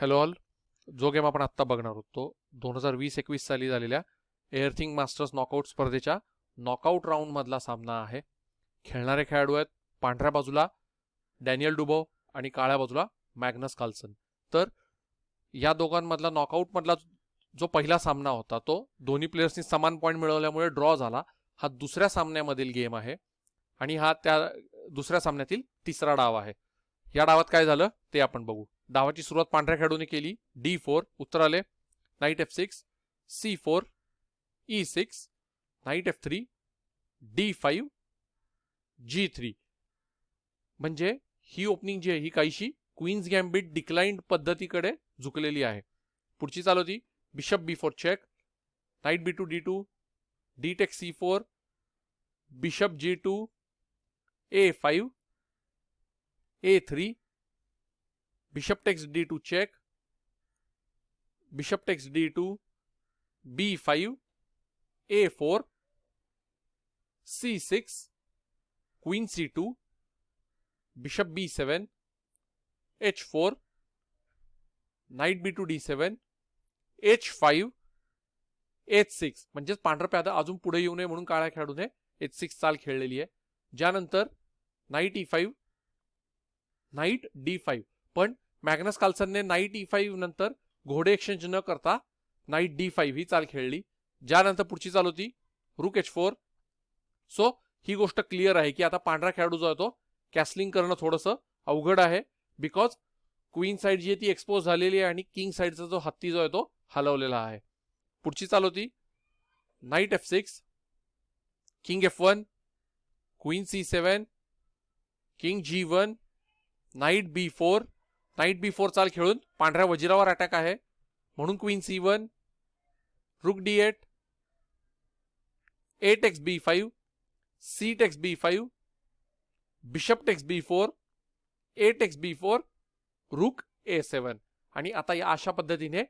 Hello all. जो game आपण आत्ता बघणार आहोत तो दोन हजार वीस एकवीस साली झालेल्या एअरथिंग मास्टर्स नॉकआउट स्पर्धेच्या नॉकआउट राऊंडमधला सामना आहे. खेळणारे खेळाडू आहेत पांढऱ्या बाजूला डॅनियल डुबो आणि काळ्या बाजूला मॅग्नस काल्सन तर या दोघांमधला नॉकआउटमधला जो पहिला सामना होता तो दोन्ही प्लेयर्सनी समान पॉईंट मिळवल्यामुळे ड्रॉ झाला. हा दुसऱ्या सामन्यामधील गेम आहे आणि हा त्या दुसऱ्या सामन्यातील तिसरा डाव आहे. या डावात काय झालं ते आपण बघू. धावाची सुरुवात पांढऱ्या खेळाडूने केली. डी फोर उत्तर आले. Knight F six C four E six knight F three D five G three म्हणजे ही ओपनिंग जी आहे ही काहीशी क्वीन्स गॅम्बिट डिक्लाइंड पद्धतीकडे झुकलेली आहे. पुढची चालू होती. Bishop B four check knight B two D two D take C four bishop G two A five A three bishop takes d2 check. Bishop takes d2 b5 a4 c6 queen c2 bishop b7 h4 knight b2 d7 h5 h6 म्हणजेच पांढरं प्यादा अजून पुढे येऊ नये म्हणून काळ्या खेळाडूने H six चाल खेळलेली आहे. ज्यानंतर knight E five knight D five पण मॅग्नस कार्लसनने नाईट ई फाईव्ह नंतर घोडे एक्सचेंज न करता नाईट डी फाईव्ह ही चाल खेळली. ज्यानंतर पुढची चाल होती रुक एच फोर. सो ही गोष्ट क्लिअर आहे की आता पांढरा खेळाडू जो आहे तो कॅसलिंग करणं थोडंसं अवघड आहे बिकॉज क्वीन साईड जी आहे ती एक्सपोज झालेली आहे आणि किंग साईडचा जो हत्ती जो आहे तो हलवलेला आहे. पुढची चाल होती knight F six king F one queen C seven king G one knight B four knight B four चाल खेळून पांढऱ्या वजिरावर अटॅक आहे. म्हणून queen C one rook D eight eight x B five C takes B five bishop takes B four eight x B four rook A seven आणि आता या अशा पद्धतीने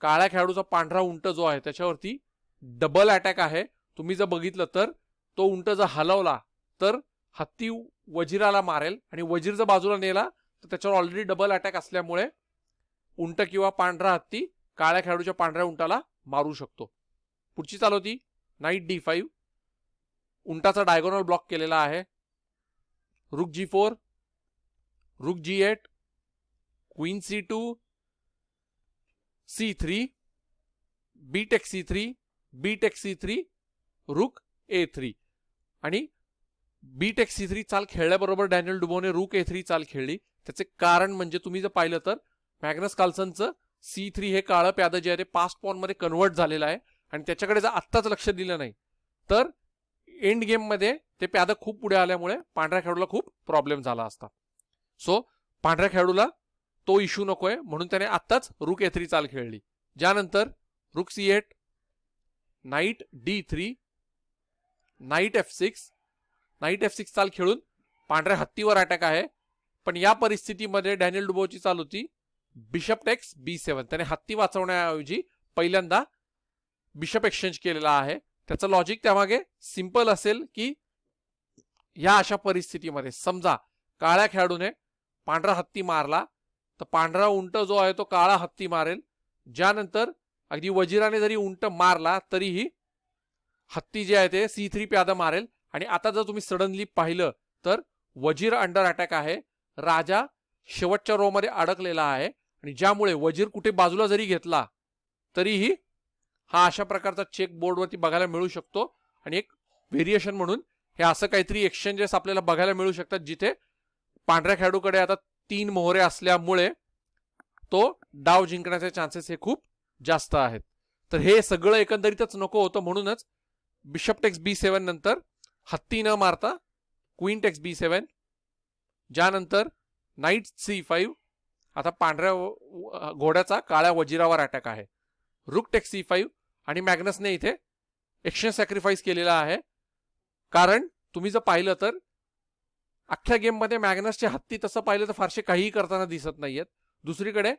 काळ्या खेळाडूचा पांढरा उंट जो आहे त्याच्यावरती डबल अटॅक आहे. तुम्ही जर बघितलं तर तो उंट जर हलवला तर हत्ती वजिराला मारेल आणि वजीर जर बाजूला नेला तर त्याच्यावर ऑलरेडी डबल अटॅक असल्यामुळे उंट किंवा पांढरा हत्ती काळ्या खेळाडूच्या पांढऱ्या उंटाला मारू शकतो. पुढची चाल होती नाईट डी फाईव्ह उंटाचा डायगोनल ब्लॉक केलेला आहे. Rook G four rook G eight queen C two C three B take C three B take C three rook A three आणि बी टेक सी थ्री चाल खेळल्याबरोबर डॅनियल डुबोने रूक ए three चाल खेळली. त्याचे कारण म्हणजे तुम्ही जर पाहिलं तर मॅग्नस कार्लसनचं सी थ्री हे काळं प्यादं जे आहे ते पास्ट पॉनमध्ये कन्वर्ट झालेलं आहे आणि त्याच्याकडे जर आत्ताच लक्ष दिलं नाही तर एंड गेममध्ये ते प्यादं खूप पुढे आल्यामुळे पांढऱ्या खेळाडूला खूप प्रॉब्लेम झाला असता. सो पांढऱ्या खेळाडूला तो इश्यू नकोय म्हणून त्याने आत्ताच रुक ए थ्री चाल खेळली. ज्यानंतर rook C eight knight D three knight F six knight F six चाल खेळून पांढऱ्या हत्तीवर अटॅक आहे. पण या परिस्थितीमध्ये डॅनियल डुबोची चाल होती बिशप टेक्स बी सेवन त्याने हत्ती वाचवण्याऐवजी पहिल्यांदा बिशप एक्सचेंज केलेला आहे. त्याचं लॉजिक त्यामागे सिंपल असेल की या अशा परिस्थितीमध्ये समजा काळ्या खेळाडूने पांढरा हत्ती मारला तर पांढरा उंट जो आहे तो काळा हत्ती मारेल. ज्यानंतर अगदी वजिराने जरी उंट मारला तरीही हत्ती जे आहे ते सी थ्री प्यादा मारेल. आणि आता जर तुम्ही सडनली पाहिलं तर वजीर अंडर अटॅक आहे. राजा शेवटच्या रोमध्ये अडकलेला आहे. आणि ज्यामुळे वजीर कुठे बाजूला जरी घेतला तरीही हा अशा प्रकारचा चेक बोर्डवरती बघायला मिळू शकतो. आणि एक व्हेरिएशन म्हणून हे असं काहीतरी एक्सचेंजेस आपल्याला बघायला मिळू शकतात जिथे पांढऱ्या खेळाडूकडे आता तीन मोहरे असल्यामुळे तो डाव जिंकण्याचे चान्सेस हे खूप जास्त आहेत. तर हे सगळं एकंदरीतच नको होतं म्हणूनच बिशप टेक्स बी सेवन नंतर हत्ती न मारता क्वीन टेक्स बी सेवन ज्यानंतर नाईट सी फाईव्ह आता पांढऱ्या घोड्याचा काळ्या वजिरावर अटॅक आहे. रुक टेक्स सी फाईव्ह आणि मॅग्नसने इथे एक्शन सॅक्रिफाईस केलेला आहे. कारण तुम्ही जर पाहिलं तर अख्ख्या गेममध्ये मॅग्नसचे हत्ती तसं पाहिलं तर फारसे काहीही करताना दिसत नाहीयेत. दुसरीकडे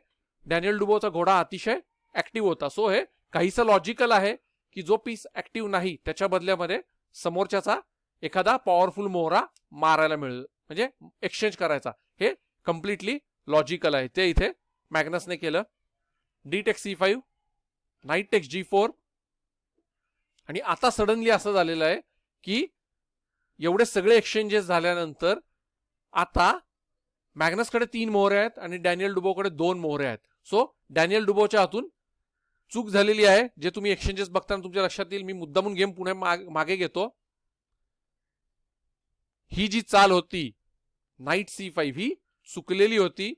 डॅनियल डुबोचा घोडा अतिशय ऍक्टिव्ह होता. सो हे काहीसं लॉजिकल आहे की जो पीस ऍक्टिव्ह नाही त्याच्या बदल्यामध्ये समोरच्याचा एखादा पॉवरफुल मोहरा मारायला मिळेल. म्हणजे एक्सचेंज करायचा. हे कम्प्लिटली लॉजिकल आहे. ते इथे मॅग्नसने केलं. D takes C five knight takes G four आणि आता सडनली असं झालेलं आहे की एवढे सगळे एक्सचेंजेस झाल्यानंतर आता मॅग्नसकडे तीन मोहरे आहेत आणि डॅनियल डुबोकडे दोन मोहरे आहेत. सो डॅनियल डुबोच्या हातून चूक झालेली आहे. जे तुम्ही एक्सचेंजेस बघताना तुमच्या लक्षात येईल. मी मुद्दामून गेम पुढे मागे घेतो. ही जी चाल होती नाईट सी फाईव्ह ही चुकलेली होती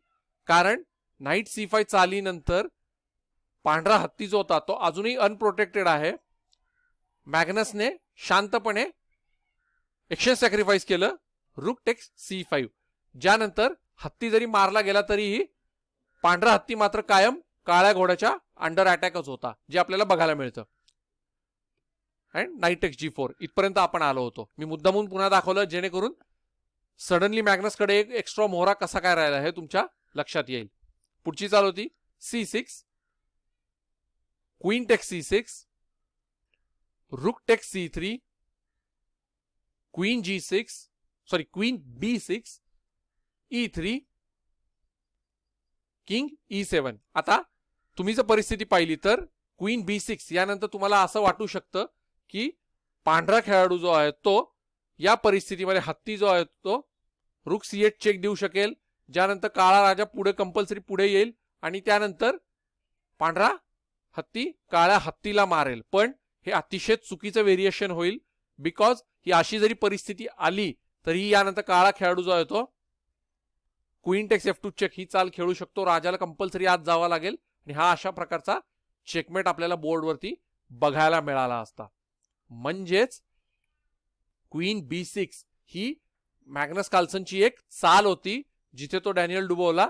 कारण नाईट सी फाईव्ह चालीनंतर पांढरा हत्ती जो होता तो अजूनही अनप्रोटेक्टेड आहे. मॅग्नसने शांतपणे एक्शन सॅक्रिफाईस केलं रुक टेक्स सी फाईव्ह ज्यानंतर हत्ती जरी मारला गेला तरीही पांढरा हत्ती मात्र कायम काळ्या घोड्याच्या अंडर अटॅकच होता जे आपल्याला बघायला मिळतं. And knight takes G four. इथपर्यंत आपण आलो होतो. मी मुद्दामून पुन्हा दाखवलं जेणेकरून सडनली मॅग्नसकडे एक एक्स्ट्रा मोहरा कसा काय राहिला हे तुमच्या लक्षात येईल. पुढची चाल होती C six queen takes C six rook takes C three queen G six sorry queen B six E three king E seven. आता तुम्ही जर परिस्थिती पाहिली तर क्वीन बी सिक्स यानंतर तुम्हाला असं वाटू शकतं की पांढरा खेळाडू जो आहे तो या परिस्थितीमध्ये हत्ती जो आहे तो रुक सी एट चेक देऊ शकेल. ज्यानंतर काळा राजा पुढे कंपल्सरी पुढे येईल आणि त्यानंतर पांढरा हत्ती काळ्या हत्तीला मारेल. पण हे अतिशय चुकीचं व्हेरिएशन होईल बिकॉज ही अशी जरी परिस्थिती आली तरीही यानंतर काळा खेळाडू जो आहे तो queen takes F two check ही चाल खेळू शकतो. राजाला कंपल्सरी आत जावा लागेल आणि हा अशा प्रकारचा चेकमेट आपल्याला बोर्डवरती बघायला मिळाला असता. म्हणजेच क्वीन बी सिक्स ही मॅग्नस कार्लसनची एक चाल होती जिथे तो डॅनियल डुबोला.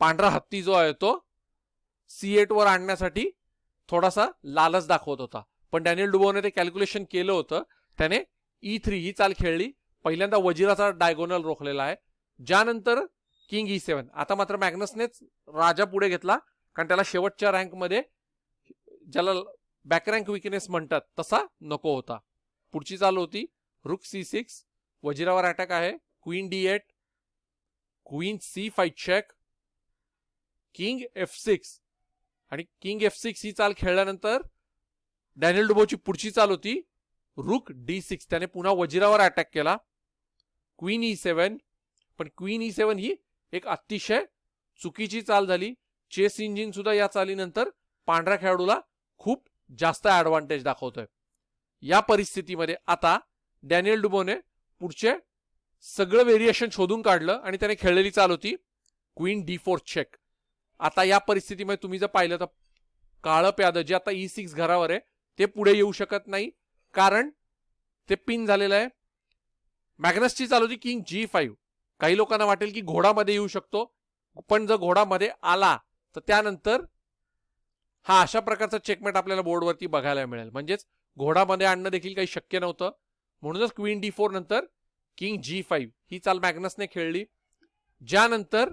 पांढरा हत्ती जो आहे तो सी एट वर आणण्यासाठी थोडासा लालच दाखवत होता. पण डॅनियल डुबोने ते कॅल्क्युलेशन केलं होतं. त्याने e ई थ्री ही चाल खेळली. पहिल्यांदा वजिराचा डायगोनल रोखलेला आहे. ज्यानंतर किंग ई सेवन आता मात्र मॅग्नसनेच राजा पुढे घेतला कारण त्याला शेवटच्या रँकमध्ये ज्याला बॅकरँक विकनेस म्हणतात. तसा नको होता. पुढची चाल होती रुक सी सिक्स वजिरावर अटॅक आहे. Queen D eight queen C five check king F six आणि किंग एफ सिक्स ही चाल खेळल्यानंतर डॅनियल डुबोची पुढची चाल होती रुक डी सिक्स त्याने पुन्हा वजिरावर अटॅक केला. क्वीन ई सेवन पण क्वीन ई सेवन ही एक अतिशय चुकीची चाल झाली. चेस इंजिन सुद्धा या चालीनंतर पांढऱ्या खेळाडूला खूप जास्त ॲडव्हान्टेज दाखवतोय. या परिस्थितीमध्ये आता डॅनियल डुबोने पुढचे सगळं व्हेरिएशन शोधून काढलं आणि त्याने खेळलेली चाल होती क्वीन डी फोर चेक आता या परिस्थितीमध्ये तुम्ही जर पाहिलं तर काळं प्यादं जे आता e ई सिक्स घरावर आहे ते पुढे येऊ शकत नाही. कारण ते पिन झालेलं आहे. मॅग्नसची चाल होती किंग जी फाईव्ह काही लोकांना वाटेल की घोडामध्ये येऊ शकतो. पण जर घोडामध्ये आला तर त्यानंतर हा अशा प्रकारचा चेकमेट आपल्याला बोर्डवरती बघायला मिळेल. म्हणजेच घोडामध्ये आणणं देखील काही शक्य नव्हतं. म्हणूनच क्वीन डी फोर नंतर किंग जी फाईव्ह ही चाल मॅग्नसने खेळली. ज्यानंतर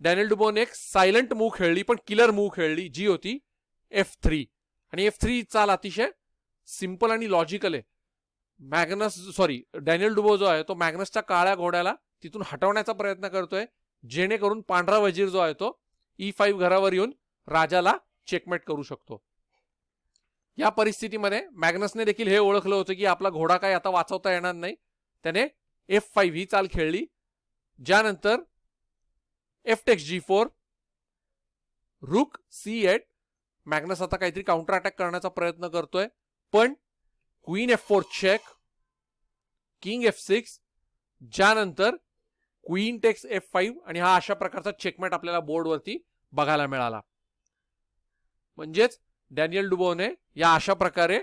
डॅनियल डुबोन एक सायलंट मूव खेळली पण किलर मूव खेळली जी होती एफ थ्री आणि एफ थ्री चाल अतिशय सिंपल आणि लॉजिकल आहे. मॅग्नस सॉरी डॅनियल डुबो जो आहे तो मॅग्नसच्या काळ्या घोड्याला तिथून हटवण्याचा प्रयत्न करतोय जेणेकरून पांढरा वजीर जो आहे तो e ई फाईव्ह घरावर येऊन राजाला चेकमेट करू शकतो. या परिस्थितीमध्ये मॅग्नसने देखील हे ओळखलं होतं की आपला घोडा काय आता वाचवता येणार नाही. त्याने एफ फाईव्ह ही चाल खेळली. ज्यानंतर F takes G four rook C eight Magnus आता काहीतरी काउंटर अटॅक करण्याचा प्रयत्न करतोय. पण queen F four check king F six ज्यानंतर क्वीन टेक्स एफ फाईव्ह आणि हा अशा प्रकारचा चेकमेट आपल्याला बोर्डवरती बघायला मिळाला. म्हणजेच डॅनियल डुबोने या अशा प्रकारे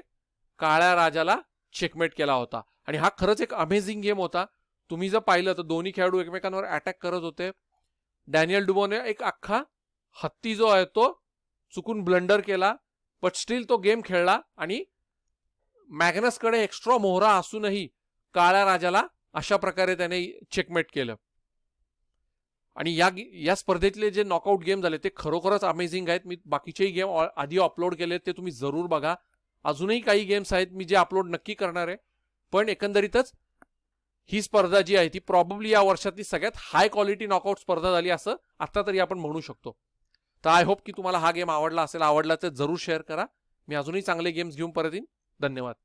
काळ्या राजाला चेकमेट केला होता. आणि हा खरंच एक अमेझिंग गेम होता. तुम्ही जर पाहिलं तर दोन्ही खेळाडू एकमेकांवर अटॅक करत होते. डॅनियल डुबोने एक अख्खा हत्ती जो आहे तो चुकून ब्लंडर केला बट स्टील तो गेम खेळला आणि मॅग्नसकडे एक्स्ट्रा मोहरा असूनही काळ्या राजाला अशा प्रकारे त्याने चेकमेट केलं. आणि या या स्पर्धेतले जे नॉकआउट गेम झाले ते खरोखरच अमेझिंग आहेत. मी बाकीचेही गेम आधी अपलोड केले ते तुम्ही जरूर बघा. अजूनही काही गेम्स आहेत मी जे अपलोड नक्की करणार आहे. पण एकंदरीतच ही स्पर्धा जी आहे ती प्रॉब्ली या वर्षातली सगळ्यात हाय क्वालिटी नॉकआउट स्पर्धा झाली असं आत्ता तरी आपण म्हणू शकतो. तर आय होप की तुम्हाला हा गेम आवडला असेल आवडला तर जरूर शेअर करा. मी अजूनही चांगले गेम्स घेऊन परत येईन. धन्यवाद.